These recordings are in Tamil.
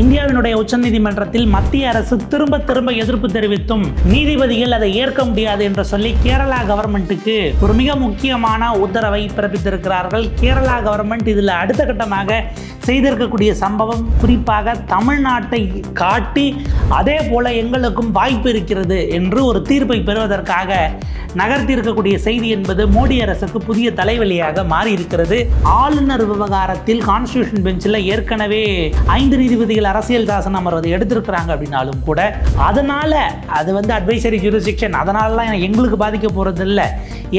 இந்தியாவினுடைய உச்சநீதிமன்றத்தில் மத்திய அரசு திரும்ப திரும்ப எதிர்ப்பு தெரிவித்தும் நீதிபதிகள் அதை ஏற்க முடியாது என்று சொல்லி கேரளா கவர்மெண்ட்டுக்கு ஒரு மிக முக்கியமான உத்தரவை பிறப்பித்திருக்கிறார்கள். கேரளா கவர்மெண்ட் இதில் அடுத்த கட்டமாக செய்திருக்கக்கூடிய சம்பவம் குறிப்பாக தமிழ்நாட்டை காட்டி அதே போல எங்களுக்கும் வாய்ப்பு இருக்கிறது என்று ஒரு தீர்ப்பை பெறுவதற்காக நகர்த்தி இருக்கக்கூடிய செய்தி என்பது மோடி அரசுக்கு புதிய தலைவலியாக மாறி இருக்கிறது ஆளுநர் விவகாரத்தில் கான்ஸ்டியூஷன் பெஞ்சில் ஏற்கனவே ஐந்து நீதிபதிகள் அரசியல் சாசனம் அமர்வதை எடுத்திருக்கிறாங்க அப்படின்னாலும் கூட அதனால அது வந்து அட்வைசரி ஜூரிஸ்டிக்ஷன் அதனாலலாம் எங்களுக்கு பாதிக்க போகிறது இல்லை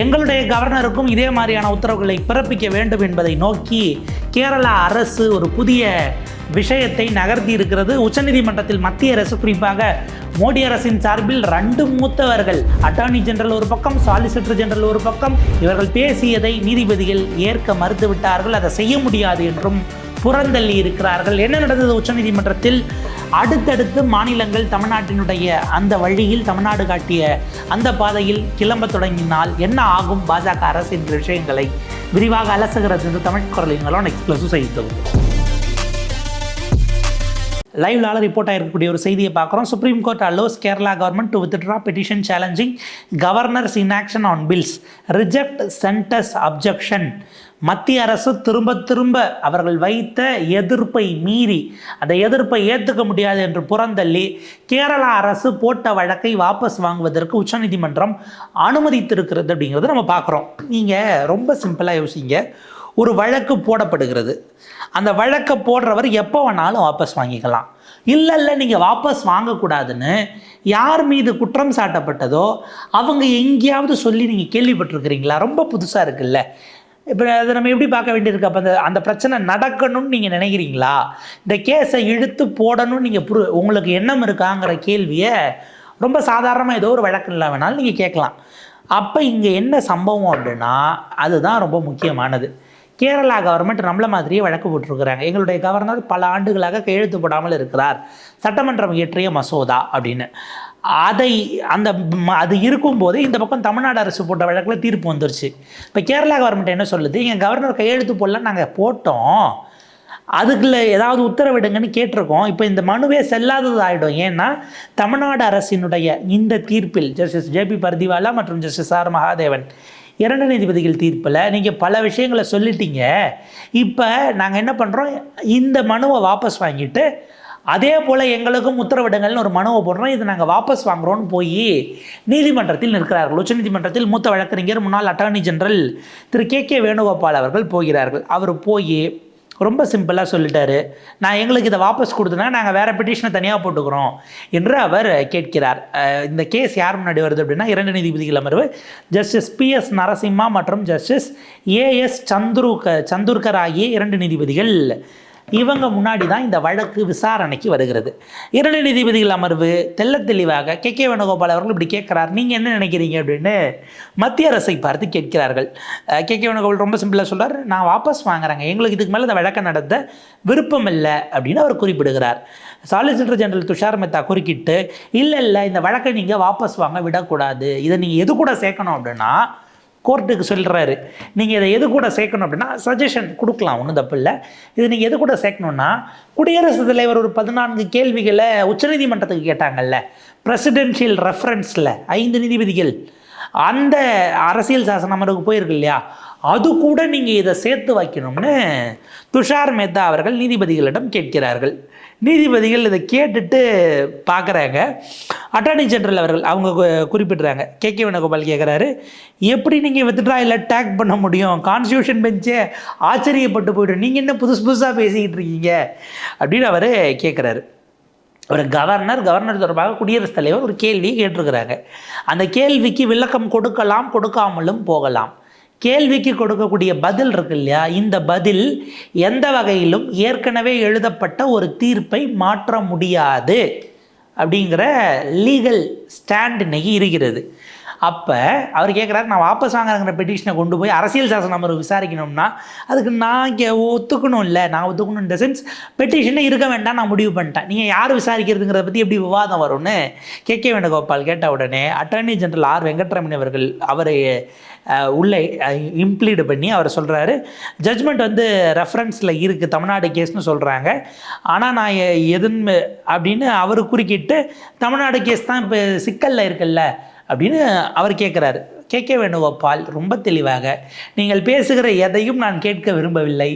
எங்களுடைய கவர்னருக்கும் இதே மாதிரியான உத்தரவுகளை பிறப்பிக்க வேண்டும் என்பதை நோக்கி கேரளா அரசு ஒரு புதிய விஷயத்தை நகர்த்தி இருக்கிறது. உச்சநீதிமன்றத்தில் மத்திய அரசு குறிப்பாக மோடி அரசின் சார்பில் ரெண்டு மூத்தவர்கள் அட்டார்னி ஜெனரல் ஒரு பக்கம் சாலிசிட்டர் ஜெனரல் ஒரு பக்கம் இவர்கள் பேசியதை நீதிபதிகள் ஏற்க மறுத்துவிட்டார்கள். அதை செய்ய முடியாது என்றும் புறந்தள்ளி இருக்கிறார்கள். என்ன நடந்தது? உச்சநீதிமன்றத்தில் அடுத்தடுத்து மாநிலங்கள் தமிழ்நாட்டினுடைய அந்த வழியில் தமிழ்நாடு காட்டிய அந்த பாதையில் கிளம்ப தொடங்கினால் என்ன ஆகும்? பாஜக அரசு என்ற விஷயங்களை விரிவாக அலசுகிறது என்று தமிழ் குரலிங்களும் எக்ஸ்பிளஸும் செய்தது லைவ்லால ரிப்போர்ட் ஆகிருக்கக்கூடிய ஒரு செய்தியை பார்க்குறோம். Supreme court allows Kerala government to withdraw petition challenging governor's inaction on bills reject Centre's objection மத்திய அரசு திரும்ப திரும்ப அவர்கள் வைத்த எதிர்ப்பை மீறி அந்த எதிர்ப்பை ஏற்றுக்க முடியாது என்று புறந்தள்ளி கேரளா அரசு போட்ட வழக்கை வாபஸ் வாங்குவதற்கு உச்சநீதிமன்றம் அனுமதித்திருக்கிறது அப்படிங்கிறத நம்ம பார்க்குறோம். நீங்கள் ரொம்ப சிம்பிளாக யோசிங்க. ஒரு வழக்கு போடப்படுகிறது. அந்த வழக்கை போடுறவர் எப்போ வேணாலும் வாபஸ் வாங்கிக்கலாம். இல்லை இல்லை நீங்கள் வாபஸ் வாங்கக்கூடாதுன்னு யார் மீது குற்றம் சாட்டப்பட்டதோ அவங்க எங்கேயாவது சொல்லி நீங்கள் கேள்விப்பட்டிருக்கிறீங்களா? ரொம்ப புதுசாக இருக்குல்ல. இப்போ அதை நம்ம எப்படி பார்க்க வேண்டியிருக்கு? அப்போ அந்த அந்த பிரச்சனை நடக்கணும்னு நீங்கள் நினைக்கிறீங்களா? இந்த கேஸை இழுத்து போடணும்னு நீங்கள் புரு உங்களுக்கு எண்ணம் இருக்காங்கிற கேள்வியை ரொம்ப சாதாரணமாக ஏதோ ஒரு வழக்கு இல்லை வேணாலும் நீங்கள் கேட்கலாம். அப்போ இங்கே என்ன சம்பவம் அப்படின்னா அதுதான் ரொம்ப முக்கியமானது. கேரளா கவர்மெண்ட் நம்மள மாதிரியே வழக்கு போட்டிருக்கிறாங்க. எங்களுடைய கவர்னர் பல ஆண்டுகளாக கையெழுத்து போடாமல் இருக்கிறார். சட்டமன்றம் இயற்றிய மசோதா அப்படின்னு. அதை அந்த ம- அது இருக்கும்போது இந்த பக்கம் தமிழ்நாடு அரசு போட்ட வழக்கில் தீர்ப்பு வந்துருச்சு. இப்போ கேரளா கவர்மெண்ட் என்ன சொல்லுது? எங்கள் கவர்னர் கையெழுத்து போடலாம் நாங்கள் போட்டோம். அதுக்குள்ள ஏதாவது உத்தரவிடுங்கன்னு கேட்டிருக்கோம். இப்போ இந்த மனுவே செல்லாதது ஆகிடும் ஏன்னா தமிழ்நாடு அரசினுடைய இந்த தீர்ப்பில் ஜஸ்டிஸ் ஜேபி பர்திவாலா மற்றும் ஜஸ்டிஸ் ஆர் மகாதேவன் இரண்டு நீதிபதிகள் தீர்ப்பில் நீங்கள் பல விஷயங்களை சொல்லிட்டீங்க. இப்போ நாங்கள் என்ன பண்ணுறோம் இந்த மனுவை வாபஸ் வாங்கிட்டு அதே போல் எங்களுக்கும் உத்தரவிடுங்கள்னு ஒரு மனுவை போடுறோம். இது நாங்கள் வாபஸ் வாங்குறோம்னு போய் நீதிமன்றத்தில் நிற்கிறார்கள். உச்சநீதிமன்றத்தில் மூத்த வழக்கறிஞர் முன்னாள் அட்டார்னி ஜெனரல் திரு கே கே வேணுகோபால் அவர்கள் போகிறார்கள். அவர் போய் ரொம்ப சிம்பிளாக சொல்லிட்டாரு. நான் எங்களுக்கு இதை வாபஸ் கொடுத்தனா நாங்கள் வேறு பெட்டிஷனை தனியாக போட்டுக்கிறோம் என்று அவர் கேட்கிறார். இந்த கேஸ் யார் முன்னாடி வருது அப்படின்னா இரண்டு நீதிபதிகள் அமர்வு ஜஸ்டிஸ் பி எஸ் நரசிம்மா மற்றும் ஜஸ்டிஸ் ஏஎஸ் சந்துருக சந்துர்கர் ஆகிய இரண்டு நீதிபதிகள். இவங்க முன்னாடி தான் இந்த வழக்கு விசாரணைக்கு வருகிறது. இரண்டு நீதிபதிகள் அமர்வு தெள்ளத் தெளிவாக கே. கே. வேணுகோபால் அவர்கள் இப்படி கேட்குறார். நீங்கள் என்ன நினைக்கிறீங்க அப்படின்னு மத்திய அரசை பார்த்து கேட்கிறார்கள். கே. கே. வேணுகோபால் ரொம்ப சிம்பிளாக சொல்கிறார் நான் வாபஸ் வாங்குறேங்க. எங்களுக்கு இதுக்கு மேலே இந்த வழக்கை நடத்த விருப்பம் இல்லை அப்படின்னு அவர் குறிப்பிடுகிறார். சாலிசிட்டர் ஜெனரல் துஷார் மெத்தா குறுக்கிட்டு இல்லை இல்லை இந்த வழக்கை நீங்கள் வாபஸ் வாங்க விடக்கூடாது. இதை நீங்கள் எது கூட சேர்க்கணும் அப்படின்னா கோர்ட்டுக்கு சொல்கிறாரு நீங்கள் இதை எது கூட சேர்க்கணும் அப்படின்னா சஜஷன் கொடுக்கலாம் ஒன்றும் தப்பு இல்லை. இது நீங்கள் எது கூட சேர்க்கணுன்னா குடியரசுத் தலைவர் ஒரு பதினான்கு கேள்விகளை உச்சநீதிமன்றத்துக்கு கேட்டாங்கல்ல. பிரசிடென்ஷியல் ரெஃபரன்ஸில் ஐந்து நீதிபதிகள். அந்த அரசியல் சாசன அமர்வுக்கு போயிருக்கு இல்லையா? அது கூட நீங்கள் இதை சேர்த்து வைக்கணும்னு துஷார் மேத்தா அவர்கள் நீதிபதிகளிடம் கேட்கிறார்கள். நீதிபதிகள் இதை கேட்டுட்டு பார்க்குறாங்க. அட்டார்னி ஜெனரல் அவர்கள் அவங்க கு- குறிப்பிடுறாங்க. கே. கே. வேணுகோபால் கேட்குறாரு எப்படி நீங்கள் வித்ட்ரா இல்லை டேக் பண்ண முடியும்? கான்ஸ்டியூஷன் பெஞ்சே ஆச்சரியப்பட்டு போய்ட்டு நீங்கள் என்ன புதுசு புதுசாக பேசிக்கிட்டு இருக்கீங்க? அப்படின்னு அவர் கேட்குறாரு ஒரு கவர்னர் கவர்னர் தொடர்பாக குடியரசுத் தலைவர் ஒரு கேள்வியை கேட்டிருக்கிறாங்க. அந்த கேள்விக்கு விளக்கம் கொடுக்கலாம் கொடுக்காமலும் போகலாம். கேள்விக்கு கொடுக்கக்கூடிய பதில் இருக்கு இல்லையா இந்த பதில் எந்த வகையிலும் ஏற்கனவே எழுதப்பட்ட ஒரு தீர்ப்பை மாற்ற முடியாது. அப்படிங்கிற லீகல் ஸ்டாண்ட் இன்னைக்கு இருக்கிறது. அப்போ அவர் கேட்குறாரு நான் வாபஸ் வாங்குறங்கிற பெட்டிஷனை கொண்டு போய் அரசியல் சாசன அமர்வு விசாரிக்கணும்னா அதுக்கு நான் இங்கே ஒத்துக்கணும் இல்லை. நான் ஒத்துக்கணும் இந்த சென்ஸ் பெட்டிஷனே இருக்க வேண்டாம் நான் முடிவு பண்ணிட்டேன். நீங்கள் யார் விசாரிக்கிறதுங்கிறத பற்றி எப்படி விவாதம் வரும்னு கே கே வேணுகோபால் கேட்ட உடனே அட்டர்னி ஜெனரல் ஆர் வெங்கட்ரமணி அவர்கள் அவரை உள்ளே இம்ப்ளீடு பண்ணி அவர் சொல்கிறாரு ஜட்ஜ்மெண்ட் வந்து ரெஃபரன்ஸில் இருக்குது தமிழ்நாடு கேஸ்னு சொல்கிறாங்க ஆனால் நான் எ- எதுன்னு அப்படின்னு அவர் குறுக்கிட்டு தமிழ்நாடு கேஸ் தான் இப்போ சிக்கலில் இருக்குல்ல. அப்படின்னு அவர் கேட்குறாரு கே கே வேணுகோபால் ரொம்ப தெளிவாக நீங்கள் பேசுகிற எதையும் நான் கேட்க விரும்பவில்லை.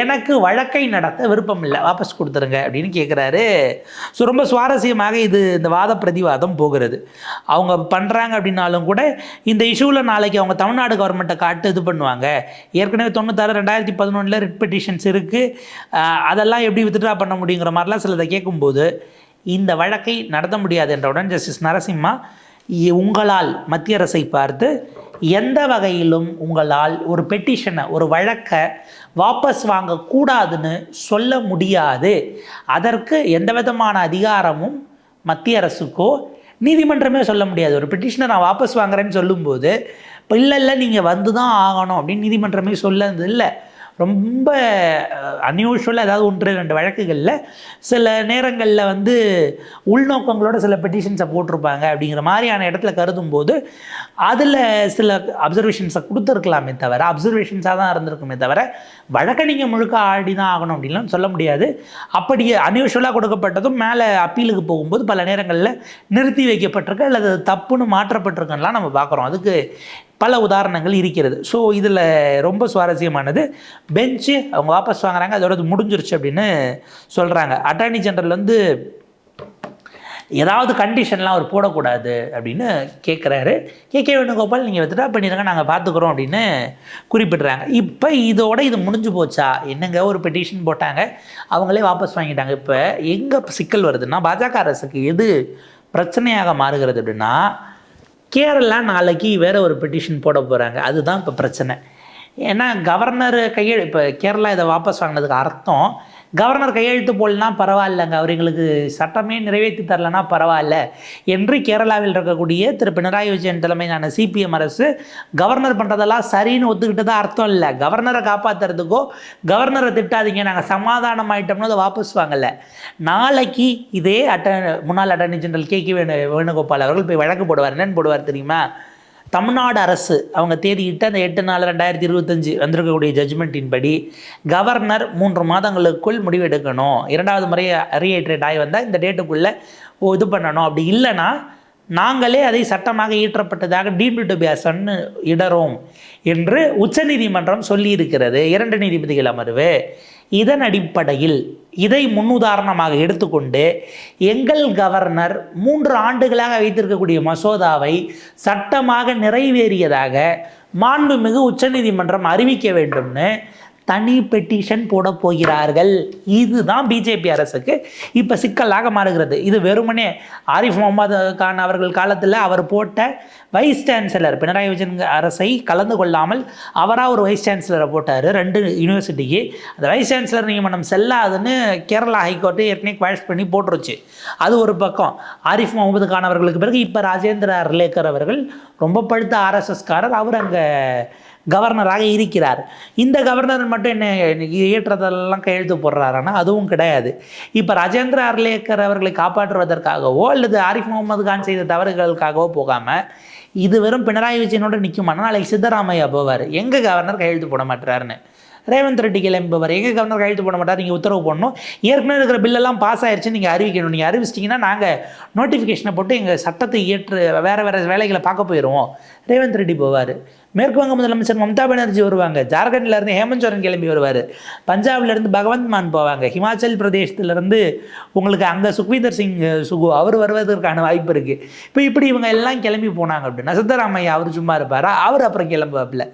எனக்கு வழக்கை நடத்த விருப்பம் இல்லை வாபஸ் கொடுத்துருங்க அப்படின்னு கேட்குறாரு ஸோ ரொம்ப சுவாரஸ்யமாக இது இந்த வாத பிரதிவாதம் போகிறது. அவங்க பண்ணுறாங்க அப்படின்னாலும் கூட இந்த இஷ்யூவில் நாளைக்கு அவங்க தமிழ்நாடு கவர்மெண்ட்டை காட்டு இது பண்ணுவாங்க. ஏற்கனவே தொண்ணூத்தாறு ரெண்டாயிரத்தி பதினொன்றில் ரிட் பெட்டிஷன்ஸ் இருக்குது அதெல்லாம் எப்படி வித்ட்ரா பண்ண முடியுங்கிற மாதிரிலாம் சிலதை கேட்கும்போது இந்த வழக்கை நடத்த முடியாது என்றவுடன் ஜஸ்டிஸ் நரசிம்மா உங்களால் மத்திய அரசை பார்த்து எந்த வகையிலும் உங்களால் ஒரு பெட்டிஷனை ஒரு வழக்கை வாபஸ் வாங்கக்கூடாதுன்னு சொல்ல முடியாது. அதற்கு எந்த விதமான அதிகாரமும் மத்திய அரசுக்கோ நீதிமன்றமே சொல்ல முடியாது. ஒரு பெட்டிஷனை நான் வாபஸ் வாங்குறேன்னு சொல்லும்போது இப்போ இல்லை இல்லை நீங்கள் வந்து தான் ஆகணும் அப்படின்னு நீதிமன்றமே சொல்லது இல்லை. ரொம்ப அன்யூஷுவலாக ஏதாவது ஒன்று ரெண்டு வழக்குகளில் சில நேரங்களில் வந்து உள்நோக்கங்களோட சில பெட்டிஷன்ஸை போட்டிருப்பாங்க அப்படிங்கிற மாதிரியான இடத்துல கருதும் போது அதில் சில அப்சர்வேஷன்ஸை கொடுத்துருக்கலாமே தவிர அப்சர்வேஷன்ஸாக தான் இருந்திருக்குமே தவிர வழக்கை நீங்கள் முழுக்க ஆடி தான் ஆகணும் அப்படின்லாம் சொல்ல முடியாது. அப்படி அன்யூஷுவலாக கொடுக்கப்பட்டதும் மேலே அப்பீலுக்கு போகும்போது பல நேரங்களில் நிறுத்தி வைக்கப்பட்டிருக்கு அல்லது தப்புன்னு மாற்றப்பட்டிருக்குன்னெலாம் நம்ம பார்க்குறோம். அதுக்கு பல உதாரணங்கள் இருக்கிறது. ஸோ இதில் ரொம்ப சுவாரஸ்யமானது பெஞ்சு அவங்க வாபஸ் வாங்குறாங்க அதோட இது முடிஞ்சிருச்சு அப்படின்னு சொல்கிறாங்க அட்டார்னி ஜெனரல் வந்து ஏதாவது கண்டிஷன்லாம் அவர் போடக்கூடாது அப்படின்னு கேட்குறாரு கே. கே. வேணுகோபால் நீங்கள் வித்ட்ரா பண்ணிடுங்க நாங்கள் பார்த்துக்குறோம் அப்படின்னு குறிப்பிடுறாங்க. இப்போ இதோட இது முடிஞ்சு போச்சா? என்னங்க ஒரு பெட்டிஷன் போட்டாங்க? அவங்களே வாபஸ் வாங்கிட்டாங்க. இப்போ எங்கே சிக்கல் வருதுன்னா பாஜக அரசுக்கு எது பிரச்சனையாக மாறுகிறது அப்படின்னா கேரளா நாளைக்கு வேறு ஒரு பெட்டிஷன் போட போகிறாங்க அதுதான் இப்போ பிரச்சனை. ஏன்னா கவர்னர் கையெழு இப்போ கேரளா இதை வாபஸ் வாங்கினதுக்கு அர்த்தம் கவர்னர் கையெழுத்து போடலாம் பரவாயில்லைங்க. அவர் எங்களுக்கு சட்டமே நிறைவேற்றி தரலனா பரவாயில்ல. என்று கேரளாவில் இருக்கக்கூடிய திரு. பினராயி விஜயன் தலைமையிலான சிபிஎம் அரசு கவர்னர் பண்ணுறதெல்லாம் சரின்னு ஒத்துக்கிட்டதா அர்த்தம் இல்லை. கவர்னரை காப்பாற்றுறதுக்கோ கவர்னரை திட்டாதீங்க நாங்கள் சமாதானம் ஆயிட்டோம்னு அதை வாபஸ் வாங்கலை. நாளைக்கு இதே அட்ட முன்னாள் attorney general K. K. Venu Venugopal அவர்கள் போய் வழக்கு போடுவார். என்னென்னு போடுவார் தெரியுமா? தமிழ்நாடு அரசு அவங்க தேதியிட்ட அந்த எட்டு நாலு ரெண்டாயிரத்தி இருபத்தஞ்சு வந்திருக்கக்கூடிய ஜட்ஜ்மெண்ட்டின் படி கவர்னர் மூன்று மாதங்களுக்குள் முடிவெடுக்கணும். இரண்டாவது முறை ரீஐட்ரேட் ஆகி வந்தால் இந்த டேட்டுக்குள்ளே இது பண்ணணும். அப்படி இல்லைன்னா நாங்களே அதை சட்டமாக ஈற்றப்பட்டதாக டீம்டு டு பி அசன்னு இடறோம் என்று உச்சநீதிமன்றம் சொல்லியிருக்கிறது. இரண்டு நீதிபதிகள் அமர்வு. இதன் அடிப்படையில் இதை முன்னுதாரணமாக எடுத்துக்கொண்டு எங்கள் கவர்னர் மூன்று ஆண்டுகளாக வைத்திருக்கக்கூடிய மசோதாவை சட்டமாக நிறைவேறியதாக மாண்புமிகு உச்சநீதிமன்றம் அறிவிக்க வேண்டும்னு தனி பெட்டிஷன் போட போகிறார்கள். இதுதான் பிஜேபி அரசுக்கு இப்போ சிக்கலாக மாறுகிறது. இது வெறுமனே ஆரிஃப் முகமது கான் அவர்கள் காலத்தில் அவர் போட்ட வைஸ் சான்சலர் பினராயி விஜயன் அரசை கலந்து கொள்ளாமல் அவராக ஒரு வைஸ் சான்சலரை போட்டார். ரெண்டு யூனிவர்சிட்டிக்கு அந்த வைஸ் சான்சலர் நியமனம் செல்லாதுன்னு கேரளா ஹைகோர்ட்டு ஏற்கனவே குவாஷ் பண்ணி போட்டுருச்சு. அது ஒரு பக்கம். ஆரிஃப் முகமது கான் அவர்களுக்கு பிறகு இப்போ ராஜேந்திர அர்லேக்கர் அவர்கள் ரொம்ப பழுத்த ஆர்எஸ்எஸ்காரர் அவர் அங்கே கவர்னராக இருக்கிறார். இந்த கவர்னர் மட்டும் என்ன இயற்றதெல்லாம் கையெழுத்து போடுறாருன்னா அதுவும் கிடையாது. இப்போ ராஜேந்திர அர்லேக்கர் அவர்களை காப்பாற்றுவதற்காகவோ அல்லது ஆரிஃப் முகமது கான் செய்த தவறுகளுக்காகவோ போகாமல் இது வெறும் பினராயி விஜயனோட நிற்குமானா நாளைக்கு சித்தராமையா போவார். எங்கள் கவர்னர் கையெழுத்து போட மாட்டுறாருன்னு ரேவந்த் ரெட்டி கிளம்புவார் எங்கள் கவர்னர் கையெழுத்து போட மாட்டார்? நீங்கள் உத்தரவு போடணும். ஏற்கனவே இருக்கிற பில்லெல்லாம் பாஸ் ஆயிடுச்சுன்னு நீங்கள் அறிவிக்கணும். நீங்கள் அறிவிச்சிட்டிங்கன்னா நாங்கள் நோட்டிஃபிகேஷனை போட்டு எங்கள் சட்டத்தை ஏற்று வேறு வேறு வேலைகளை பார்க்க போயிடுவோம் ரேவந்த் ரெட்டி போவார். மேற்கு வங்க முதலமைச்சர் மம்தா பானர்ஜி வருவாங்க. ஜார்க்கண்ட்ல இருந்து ஹேமந்த் சோரன் கிளம்பி வருவார். பஞ்சாப்ல இருந்து பகவந்த் மான் போவாங்க. ஹிமாச்சல் பிரதேசத்துலேருந்து உங்களுக்கு அங்கே சுக்வீந்தர் சிங் சுகு அவர் வருவதற்கான வாய்ப்பு இருக்குது இப்போ இப்படி இவங்க எல்லாம் கிளம்பி போனாங்க அப்படின்னா சித்தராமையா அவர் சும்மா இருப்பாரா? அவர் அப்புறம் கிளம்புவாப்பில்.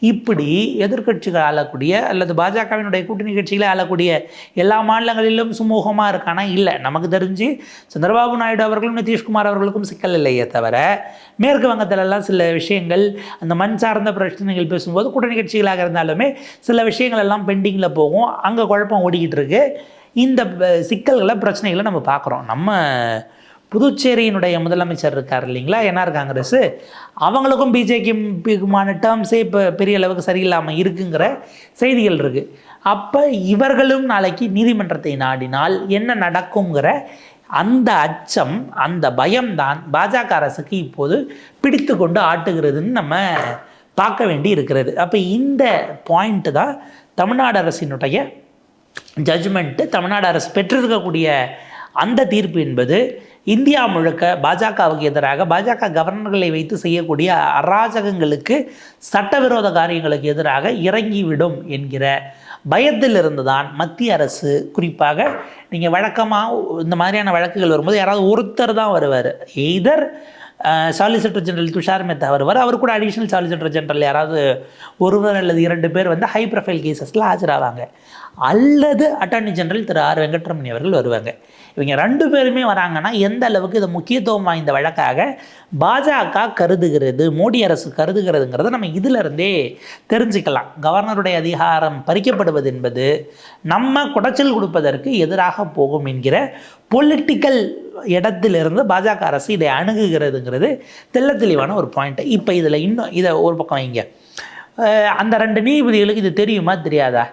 இப்படி எதிர்க்கட்சிகள் ஆளக்கூடிய அல்லது பாஜகவினுடைய கூட்டணி கட்சிகளை ஆளக்கூடிய எல்லா மாநிலங்களிலும் சுமூகமாக இருக்கானா? இல்லை. நமக்கு தெரிஞ்சு சந்திரபாபு நாயுடு அவர்களும் நிதிஷ்குமார் அவர்களுக்கும் சிக்கல் இல்லையே தவிர மேற்கு வங்கத்திலெல்லாம் சில விஷயங்கள் அந்த மண் சார்ந்த பிரச்சனைகள் பேசும்போது கூட்டணி கட்சிகளாக இருந்தாலுமே சில விஷயங்கள் எல்லாம் பெண்டிங்கில் போகும். அங்கே குழப்பம் ஓடிக்கிட்டு இருக்கு. இந்த சிக்கல்களை பிரச்சனைகளை நம்ம பார்க்குறோம். நம்ம புதுச்சேரியினுடைய முதலமைச்சர் இருக்கார் இல்லைங்களா? NR Congress. அவங்களுக்கும் பிஜேபிக்குமான டேர்ம்ஸே இப்போ பெரிய அளவுக்கு சரியில்லாமல் இருக்குங்கிற செய்திகள் இருக்குது அப்போ இவர்களும் நாளைக்கு நீதிமன்றத்தை நாடினால் என்ன நடக்குங்கிற அந்த அச்சம் அந்த பயம்தான் பாஜக அரசுக்கு இப்போது பிடித்து கொண்டு ஆட்டுகிறதுன்னு நம்ம பார்க்க வேண்டி இருக்கிறது அப்போ இந்த பாயிண்ட்டு தான் தமிழ்நாடு அரசினுடைய ஜட்ஜ்மெண்ட்டு தமிழ்நாடு அரசு பெற்றிருக்கக்கூடிய அந்த தீர்ப்பு என்பது இந்தியா முழுக்க பாஜகவுக்கு எதிராக பாஜக கவர்னர்களை வைத்து செய்யக்கூடிய அராஜகங்களுக்கு சட்டவிரோத காரியங்களுக்கு எதிராக இறங்கிவிடும் என்கிற பயத்திலிருந்து தான் மத்திய அரசு குறிப்பாக நீங்கள் வழக்கமாக இந்த மாதிரியான வழக்குகள் வரும்போது யாராவது ஒருத்தர் தான் வருவார். Either solicitor general Tushar Mehta வருவார் அவர் கூட அடிஷ்னல் சாலிசிட்டர் ஜெனரல் யாராவது ஒருவர் அல்லது இரண்டு பேர் வந்து ஹை ப்ரொஃபைல் கேசஸில் ஆஜராவாங்க. அல்லது அட்டார்னி ஜெனரல் திரு ஆர் வெங்கட்ரமணி அவர்கள் வருவாங்க. இவங்க ரெண்டு பேருமே வராங்கன்னா எந்த அளவுக்கு இது முக்கியத்துவம் வாய்ந்த வழக்காக பாஜக கருதுகிறது மோடி அரசு கருதுகிறதுங்கிறத நம்ம இதிலிருந்தே தெரிஞ்சுக்கலாம். கவர்னருடைய அதிகாரம் பறிக்கப்படுவது என்பது நம்ம குடைச்சல் கொடுப்பதற்கு எதிராக போகும் என்கிற பொலிட்டிக்கல் இடத்திலிருந்து பாஜக அரசு இதை அணுகுகிறதுங்கிறது தெல்ல தெளிவான ஒரு பாயிண்ட் இப்போ இதில் இன்னும் இதை ஒரு பக்கம் வைங்க. அந்த ரெண்டு நீதிபதிகளுக்கு இது தெரியுமா தெரியாதா?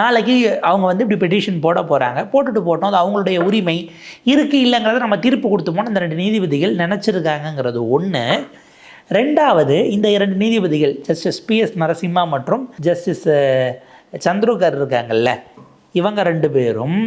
நாளைக்கு அவங்க வந்து இப்படி பெட்டிஷன் போட போகிறாங்க போட்டுட்டு போட்டோம். அது அவங்களுடைய உரிமை. இருக்குது இல்லைங்கிறத நம்ம தீர்ப்பு கொடுத்தோம்னா இந்த ரெண்டு நீதிபதிகள் நினச்சிருக்காங்கங்கிறது ஒன்று ரெண்டாவது இந்த இரண்டு நீதிபதிகள் ஜஸ்டிஸ் பிஎஸ் நரசிம்மா மற்றும் ஜஸ்டிஸ் சந்திரகர் இருக்காங்கல்ல. இவங்க ரெண்டு பேரும்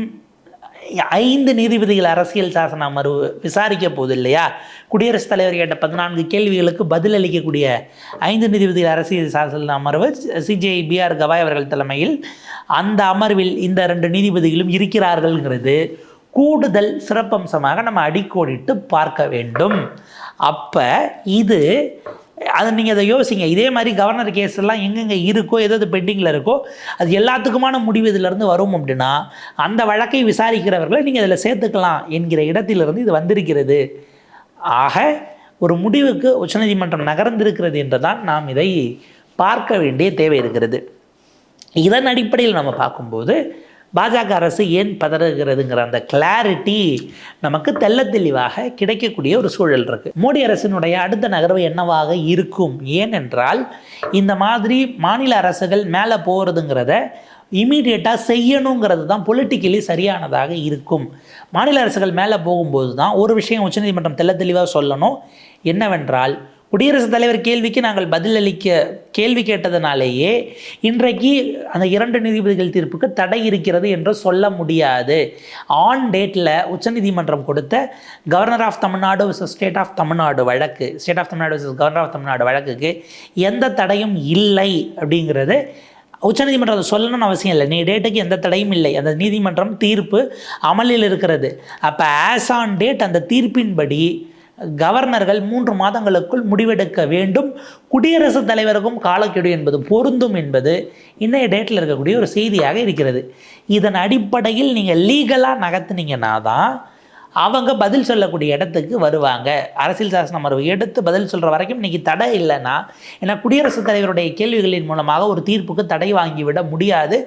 ஐந்து நீதிபதிகள் அரசியல் சாசன அமர்வு விசாரிக்க போகுது இல்லையா குடியரசுத் தலைவர் கேட்ட பதினான்கு கேள்விகளுக்கு பதில் அளிக்கக்கூடிய ஐந்து நீதிபதிகள் அரசியல் சாசன அமர்வு சிஜிஐ பிஆர் கவாய் அவர்கள் தலைமையில் அந்த அமர்வில் இந்த ரெண்டு நீதிபதிகளும் இருக்கிறார்கள்ங்கிறது. கூடுதல் சிறப்பம்சமாக நம்ம அடிக்கோடிட்டு பார்க்க வேண்டும். அப்போ இது அதை நீங்கள் அதை யோசிங்க. இதே மாதிரி கவர்னர் கேஸ் எல்லாம் எங்கெங்கே இருக்கோ எது எது பெண்டிங்கில் இருக்கோ அது எல்லாத்துக்குமான முடிவு இதிலேருந்து வரும் அப்படின்னா அந்த வழக்கை விசாரிக்கிறவர்களை நீங்கள் அதில் சேர்த்துக்கலாம் என்கிற இடத்திலிருந்து இது வந்திருக்கிறது. ஆக ஒரு முடிவுக்கு உச்சநீதிமன்றம் நகர்ந்திருக்கிறது என்று தான் நாம் இதை பார்க்க வேண்டிய தேவை இருக்கிறது. இதன் அடிப்படையில் நம்ம பார்க்கும்போது பாஜக அரசு ஏன் பதறுகிறதுங்கிற அந்த கிளாரிட்டி நமக்கு தெல்ல தெளிவாக கிடைக்கக்கூடிய ஒரு சூழல் இருக்கு. மோடி அரசினுடைய அடுத்த நகர்வு என்னவாக இருக்கும்? ஏனென்றால் இந்த மாதிரி மாநில அரசுகள் மேலே போகிறதுங்கிறத இமீடியட்டாக செய்யணுங்கிறது தான் பொலிட்டிக்கலி சரியானதாக இருக்கும். மாநில அரசுகள் மேலே போகும்போது தான் ஒரு விஷயம் உச்சநீதிமன்றம் தெல்ல தெளிவாக சொல்லணும். என்னவென்றால் குடியரசுத் தலைவர் கேள்விக்கு நாங்கள் பதிலளிக்க கேள்வி கேட்டதனாலேயே இன்றைக்கு அந்த இரண்டு நீதிபதிகள் தீர்ப்புக்கு தடை இருக்கிறது என்று சொல்ல முடியாது. ஆன் டேட்டில் உச்சநீதிமன்றம் கொடுத்த governor of Tamil Nadu versus state of Tamil Nadu வழக்கு state of Tamil Nadu versus governor of Tamil Nadu வழக்குக்கு எந்த தடையும் இல்லை அப்படிங்கிறது உச்சநீதிமன்றம் அதை சொல்லணும்னு அவசியம் இல்லை. நீ டேட்டுக்கு எந்த தடையும் இல்லை. அந்த நீதிமன்றம் தீர்ப்பு அமலில் இருக்கிறது. அப்போ ஆஸ் ஆன் டேட் அந்த தீர்ப்பின்படி கவர்னர்கள் மூன்று மாதங்களுக்குள் முடிவெடுக்க வேண்டும். குடியரசுத் தலைவருக்கும் காலக்கெடு என்பது பொருந்தும் என்பது இன்றைய டேட்டில் இருக்கக்கூடிய ஒரு செய்தியாக இருக்கிறது. இதன் அடிப்படையில் நீங்கள் லீகலாக நகர்த்துனீங்கன்னா தான் அவங்க பதில் சொல்லக்கூடிய இடத்துக்கு வருவாங்க. அரசியல் சாசன அமர்வு எடுத்து பதில் சொல்கிற வரைக்கும் இன்றைக்கி தடை இல்லைன்னா ஏன்னா குடியரசுத் தலைவருடைய கேள்விகளின் மூலமாக ஒரு தீர்ப்புக்கு தடை வாங்கிவிட முடியாது.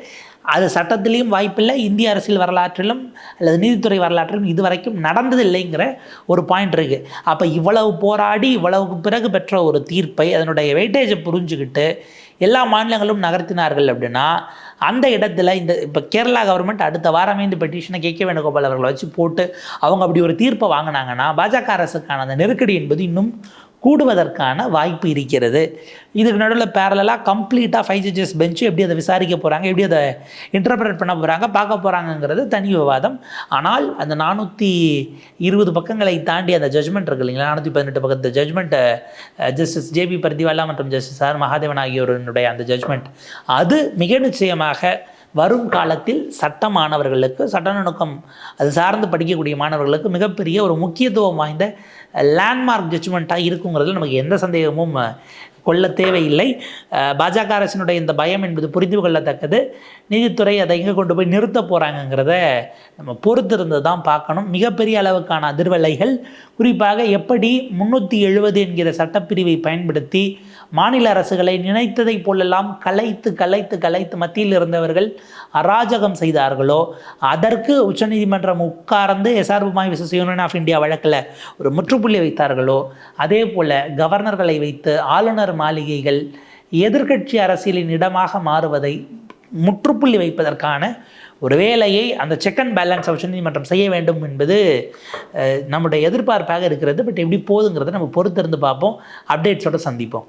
அது சட்டத்திலையும் வாய்ப்பில்லை. இந்திய அரசியல் வரலாற்றிலும் அல்லது நீதித்துறை வரலாற்றிலும் இதுவரைக்கும் நடந்ததில்லைங்கிற ஒரு பாயிண்ட் இருக்குது அப்போ இவ்வளவு போராடி இவ்வளவுக்கு பிறகு பெற்ற ஒரு தீர்ப்பை அதனுடைய வெயிட்டேஜை புரிஞ்சுக்கிட்டு எல்லா மாநிலங்களும் நகர்த்தினார்கள் அப்படின்னா அந்த இடத்துல இந்த இப்போ கேரளா கவர்மெண்ட் அடுத்த வாரமே இந்த பெட்டிஷனை கே கே வேணுகோபால் அவர்களை வச்சு போட்டு அவங்க அப்படி ஒரு தீர்ப்பை வாங்கினாங்கன்னா பாஜக அரசுக்கான அந்த நெருக்கடி என்பது இன்னும் கூடுவதற்கான வாய்ப்பு இருக்கிறது. இதுக்கு நடுவில் பேரலாக கம்ப்ளீட்டாக ஃபைவ் ஜட்ஜஸ் பெஞ்சு எப்படி அதை விசாரிக்க போகிறாங்க எப்படி அதை இன்டர்பிரேட் பண்ண போகிறாங்க பார்க்க போகிறாங்கங்கிறது தனி விவாதம். ஆனால் அந்த நானூற்றி இருபது பக்கங்களை தாண்டி அந்த ஜட்மெண்ட் இருக்கு இல்லைங்களா? நானூற்றி பதினெட்டு பக்கத்து ஜட்ஜ்மெண்ட்டை ஜஸ்டிஸ் ஜேபி பர்திவாலா மற்றும் ஜஸ்டிஸ் ஆர் மகாதேவன் ஆகியோருடைய அந்த ஜட்மெண்ட் அது மிக நிச்சயமாக வரும் காலத்தில் சட்ட மாணவர்களுக்கு சட்ட நுணுக்கம் அது சார்ந்து படிக்கக்கூடிய மாணவர்களுக்கு மிகப்பெரிய ஒரு முக்கியத்துவம் வாய்ந்த லேண்ட்மார்க் ஜட்ஜ்மெண்ட்டாக இருக்குங்கிறதுல நமக்கு எந்த சந்தேகமும் கொள்ள தேவையில்லை. பாஜக அரசினுடைய இந்த பயம் என்பது புரிந்து கொள்ளத்தக்கது. நீதித்துறை அதை எங்கே கொண்டு போய் நிறுத்த போகிறாங்கங்கிறத நம்ம பொறுத்திருந்து தான் பார்க்கணும். மிகப்பெரிய அளவுக்கான அதிர்வலைகள். குறிப்பாக எப்படி முந்நூற்றி எழுபது என்கிற சட்டப்பிரிவை பயன்படுத்தி மாநில அரசுகளை நினைத்ததை போலெல்லாம் கலைத்து கலைத்து கலைத்து மத்தியில் இருந்தவர்கள் அராஜகம் செய்தார்களோ? அதற்கு உச்சநீதிமன்றம் உட்கார்ந்து எஸ்ஆர்புமாய் விசஸ் யூனியன் ஆஃப் இந்தியா வழக்கில் ஒரு முற்றுப்புள்ளி வைத்தார்களோ? அதே போல் கவர்னர்களை வைத்து ஆளுநர் மாளிகைகள் எதிர்க்கட்சி அரசியலின் இடமாக மாறுவதை முற்றுப்புள்ளி வைப்பதற்கான ஒரு வேலையை அந்த செக் அண்ட் பேலன்ஸ் உச்சநீதிமன்றம் செய்ய வேண்டும் என்பது நம்முடைய எதிர்பார்ப்பாக இருக்கிறது. பட் எப்படி போகுதுங்கிறத நம்ம பொறுத்திருந்து பார்ப்போம். அப்டேட்ஸோட சந்திப்போம்.